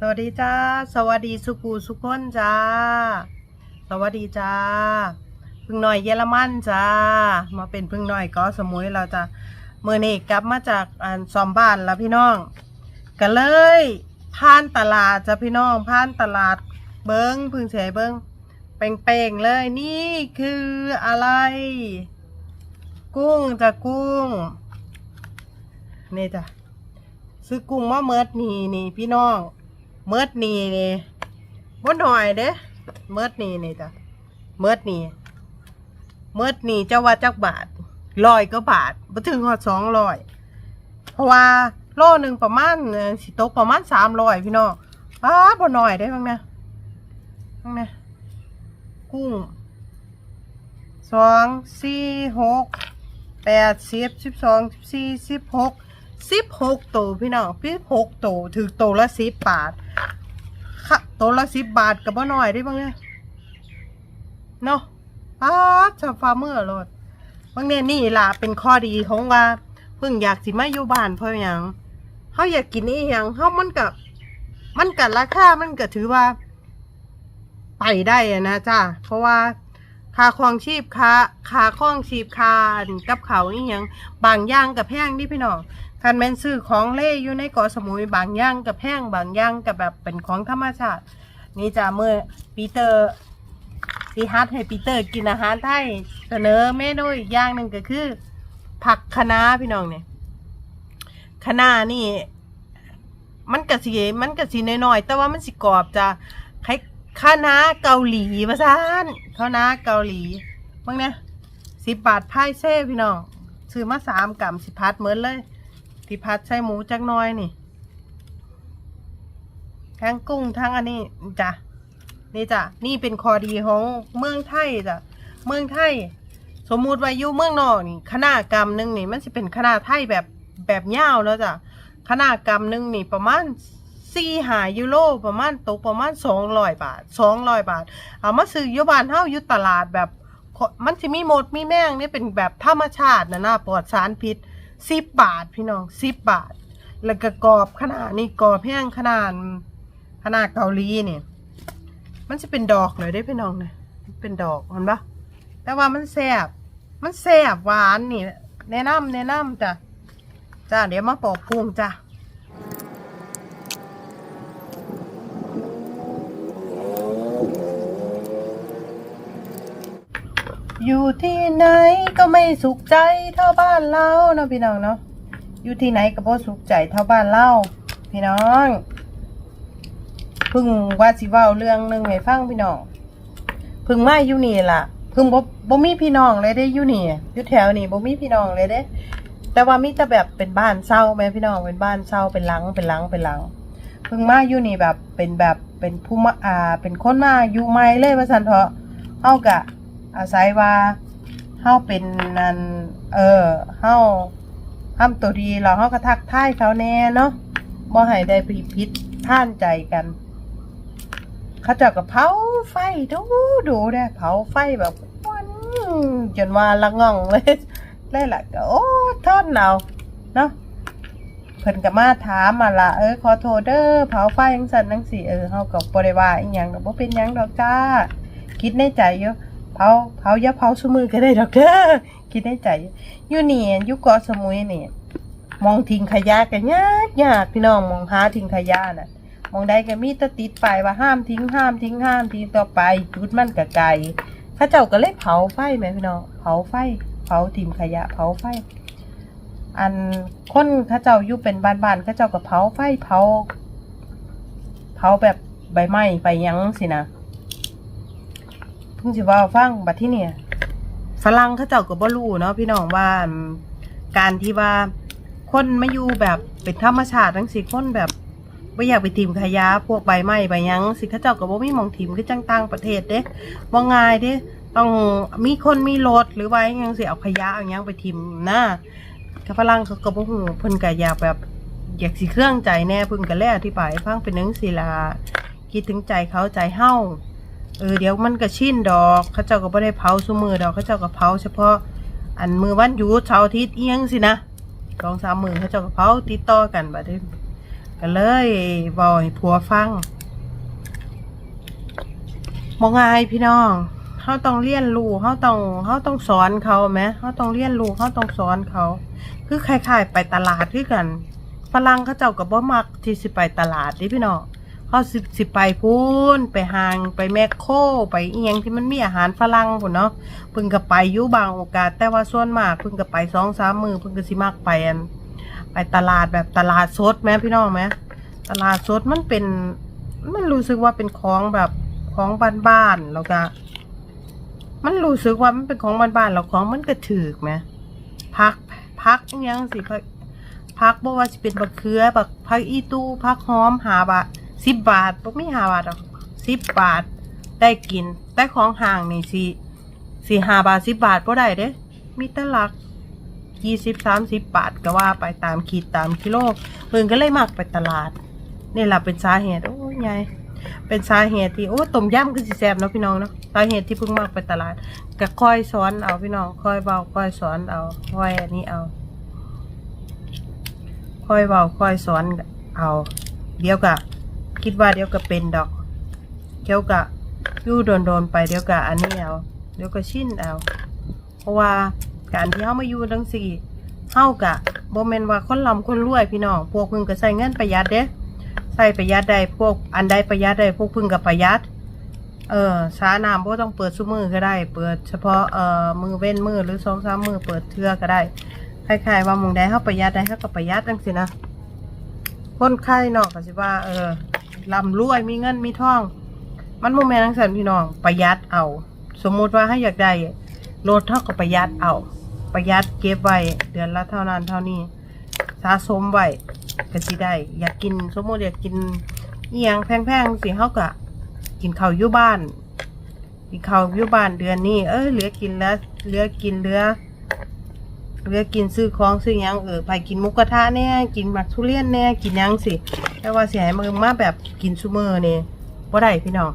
สวัสดีจ้า สวัสดีสุกูสุกคนจ้า สวัสดีจ้า พึ่งหน่อยเยอรมันจ้า มาเป็นพึ่งหน่อยก็สมุยเราจะเมื่อนี้กลับมาจากอันซอมบ้านแล้วพี่น้องก็เลยผ่านตลาดจ้ะพี่น้องผ่านตลาดเบิ้งพึ่งเฉยเบิ้งเป่งๆเลยนี่คืออะไร กุ้งจ้ะกุ้งนี่จ้ะซื้อกุ้งมาเมิดนี่นี่พี่น้อง เมิดนี่นี่บ่หน่อยเด้เมิดนี่นี่จ้ะเมิดนี่เมิดนี่เจ้าว่าจักบาทร้อยก็บาทบ่ถึงฮอดสองร้อยเพราะว่าโลหนึ่งประมาณสิตกประมาณสามร้อยพี่น้องอ้าบ่หน่อยได้บ้างนะบ้างนะกุ้งสองสี่หกแปดสิบสิบสองสิบสี่สิบหก สิบหกตัวพี่น้องพี่หกตัวถือตัวละสิบบาทค่ะตัวละสิบบาทกับบ่น้อยได้บ้างเนี่ยเนาะอ้าชาวฟาร์มเมอร์โลดบางเนี่ยนี่ล่ะเป็นข้อดีของว่าเพิ่งอยากสิมาอยู่บ้านเพราะหยังเขาอยากกินนี่ยังเขามันกับมันกับราคามันก็ถือว่า ไปได้อะนะจ้าเพราะว่าค่าครองชีพค่าค่าครองชีพค่านกับเขาวนี่ยังบางอย่างกับแพงนี่พี่น้อง คันแม่นซื้อของเล่อยู่ในเกาะสมุยบางย่างกับแพงบางย่างกับแบบเป็นของธรรมชาติ นี่จะเมื่อปีเตอร์ซีฮัทให้ปีเตอร์กินอาหารไทยเสนอเมนูอีกอย่างหนึ่งก็คือ ผักคะน้าพี่น้องเนี่ยคะน้านี่ มันกะสีมันกะสีน้อยๆแต่ว่ามันสิกรอบจะคล้ายคะน้าเกาหลีมาซานคะน้าเกาหลีบ้างเนี่ยสิบบาทไพ่เซ่พี่น้องซื้อมาสามกรัมสิพัดเหมือนเลย ที่พัดใส่หมูจักน้อยนี่ ทั้งกุ้งทั้งอันนี้จ้ะนี่จ้ะนี่เป็นข้อดีของเมืองไทยจ้ะเมืองไทย สมมุติว่าอยู่เมืองนอกนี่ขนาดกรรมหนึงนี่ มันจะเป็นขนาดไทยแบบแบบยาวแล้วจ้ะขนาดกรรมหนึงนี่ประมาณสี่หายูโรประมาณตกประมาณสองร้อยบาทสองร้อยบาท เอามาซื้อยู่บ้านเฮาอยู่ตลาดแบบ มันจะมีหมดมีแมงนี่เป็นแบบธรรมชาตินะนะปลอดสารพิษ สิบบาทพี่น้องสิบบาท แล้วก็กรอบขนาดนี่กรอบแห้งขนาดขนาดเกาหลีเนี่ย มันจะเป็นดอกเลยได้พี่น้องนะเป็นดอกเห็นปะแต่ว่ามันแซ่บมันแซ่บหวานนี่ แนะนำแนะนำจ้ะจ้าเดี๋ยวมาปอกพุงจ้ะ อยู่ที่ไหนก็ไม่สุขใจเท่าบ้านเราเนาะพี่น้องเนาะอยู่ที่ไหนก็บ่สุขใจเท่าบ้านเราพี่น้องเพึ่งว่าสิว้าเรื่องหนึ่งให้ฟังพี่น้องเพึ่งมาอยู่นี่ล่ะเพึ่งบ่บ่มีพี่น้องเลยเด้อยู่นี่อยู่แถวนี่บ่มีพี่น้องเลยเด้ แต่ว่ามีแต่แบบเป็นบ้านเช่าแม่พี่น้องเป็นบ้านเช่าเป็นหลังเป็นหลังเป็นหลังเพิ่งมาอยู่นี่แบบเป็นแบบเป็นผู้มาอ่าเป็นคนมาอยู่ใหม่เลยว่าซั่นเถาะเฮากะ อาศัยว่าเฮาเป็นนันเออเฮาทำตัวดีเราเฮาก็ทักทายเขาแน่เนาะบ่ให้ได้ผิดผิดท่านใจกันเขาเจ้าก็เผาไฟดูดูได้เผาไฟแบบวันจนว่าละง่องเลยเลยล่ะก็โอ้ทนเอาเนาะเพิ่นก็มาถามมาละเออขอโทษเด้อเผาไฟจังซั่นจังซี่เออเฮาก็บ่ได้ว่าอีหยังดอกบ่เป็นหยังดอกจ้า คิดในใจอยู่ เผาเผาอย่าเผาซุมือก็ได้ดอกเด้อคิดในใจอยู่นี่อยู่เกาะสมุยนี่มองทิ้งขยะก็ยากยากพี่น้องมองหาทิ้งขยะน่ะมองใดก็มีต่ติดป้ายว่าห้ามทิ้งห้ามทิ้งห้ามทิ้งต่อไปจุดมันก็ไกลข้าเจ้าก็เลยเผาไฟแม่พี่น้องเผาไฟ เผาทิ้งขยะ เผาไฟ อันคนข้าเจ้าอยู่เป็นบ้านๆข้าเจ้าก็เผาไฟเผาเผาแบบใบไม้ไปยังสินะ เพิ่งสิว่าฟังบัดที่เนี่ยฝรั่งเขาเจ้าก็บ่รู้เนาะพี่น้องว่าการที่ว่าคนไมาอยู่แบบเป็นธรรมชาติทั้งสิคนแบบไม่อยากไปถิ่มขยะพวกใบไม้ใบยังสิเขาเจ้าก็บ่มีมองถิ่มคือจังต่างประเทศเด้บ่ง่ายเด้ต้องมีคนมีรถหรือว่าอหยังสิเอาขยะเอาหยังไปถิ่มนะถ้าฝรั่งเขาก็บ่ฮู้เพิ่นก็อยากแบบอยากสิเครื่องใจแน่เพิ่นก็แล้อธิบายฟังเป็นหนังสิล่ะคิดถึงใจเขาใจเฮา เออเดี๋ยวมันก็ชินดอกเขาเจ้าก็บ่ได้เผาซุมือดอกเขาเจ้าก็เผาเฉพาะ อันมือวันหยุดเสาร์อาทิตย์เอียงสินะสองสามมือเขาเจ้าก็เผาติดต่อกันบัดนี้ก็เลยบอกให้ผัวฟังมองไงายพี่น้องเขาต้องเรียนรู้เขาต้องเขาต้องสอนเขาไหมเขาต้องเรียนรู้เขาต้องสอนเขา คือคล้ายๆไปตลาดคือกันฝรั่งเขาเจ้ากับบ่มักที่สิไปตลาดนี่พี่น้อง เขาสิสิไปพูนไปหางไปแมคโครไปเอียงที่มันมีอาหารฝรั่งพุ่นเนาะเพิ่งก็ไปอยู่บางโอกาส แต่ว่าส่วนมากเพิ่งก็ไปสองสามมือเพิ่งก็สิมักไปอันไปตลาดแบบตลาดสดไหมพี่น้องไหมตลาดสดมันเป็น มันรู้สึกว่าเป็นของแบบของบ้านๆแล้วก็มันรู้สึกว่ามันเป็นของบ้านๆแล้วของมันก็ถือไหมพักพักอิหยังสิพักพักบ่ว่าสิเป็นบักเขือบักพักอีตู้พักหอมหาบาท สิบบาทบ่มีห้าบาทหรอกสิบบาทได้กิน แต่ของห่างนี่สิสี่ห้าบาทสิบบาทบ่ได้เด้มีแต่หลักยี่สิบสามสิบบาทก็ว่าไปตามขีดตามกิโลเพิ่นก็เลยมักไปตลาดนี่แหละเป็นสาเหตุโอ้ยยายเป็นสาเหตุที่โอ้ต้มยำคือสิแซ่บเนาะพี่น้องเนาะสาเหตุที่เพิ่งมักไปตลาดก็ค่อยสอนเอาพี่น้องค่อยเบาค่อยสอนเอาค่อยอันนี้เอา ค่อยเบาค่อยสอนเอาเดี๋ยวก็ คิดว่าเดี๋ยวก็เป็นดอกเดี๋ยวก็ยู่โดนๆไปเดี๋ยวก็อันนี้เอาเดี๋ยวก็ชินเอา เพราะว่าการที่เฮามาอยู่จังซี่เฮากะบ่แม่นว่าคนร่ำคนรวยพี่น้องพวกพิ่นก็ใช้เงินประหยัดเด้ใช้ประหยัดได้พวกอันใดประหยัดได้พวกพิ่นก็ประหยัด เออสาน้ำบ่ต้องเปิดซุ้มือก็ได้ เปิดเฉพาะเอ่อมือเว้นมือหรือ2-3มือเปิดเทือก็ได้คล้ายๆว่ามึงใดเฮาประหยัดได้เฮาก็ประหยัดจังซี่นะคนไข้นอกก็สิว่า เออ ร่ำรวยมีเงินมีทอง มันโมแมนทั้งสันพี่น้องประหยัดเอา สมมุติว่าให้อยากได้รถเท่ากับประหยัดเอา ประหยัดเก็บไว้เดือนละเท่านั้นเท่านี้สะสมไว้ก็สิได้ อยากกินสมมติอยากกินเอียงแพงๆสิเฮาก็กินข้าวอยู่บ้านกินข้าวอยู่บ้านเดือนนี้เออเหลือกินแล้วเหลือกินเหลือเหลือกินซื้อของซื้อยังเออไปกินมุกกระทะแน่กินหมักทุเรียนแน่กินยังสิ แต่ว่าสิให้มึงมาแบบกินซูเมอร์เนี่บ่ได้พี่น้อง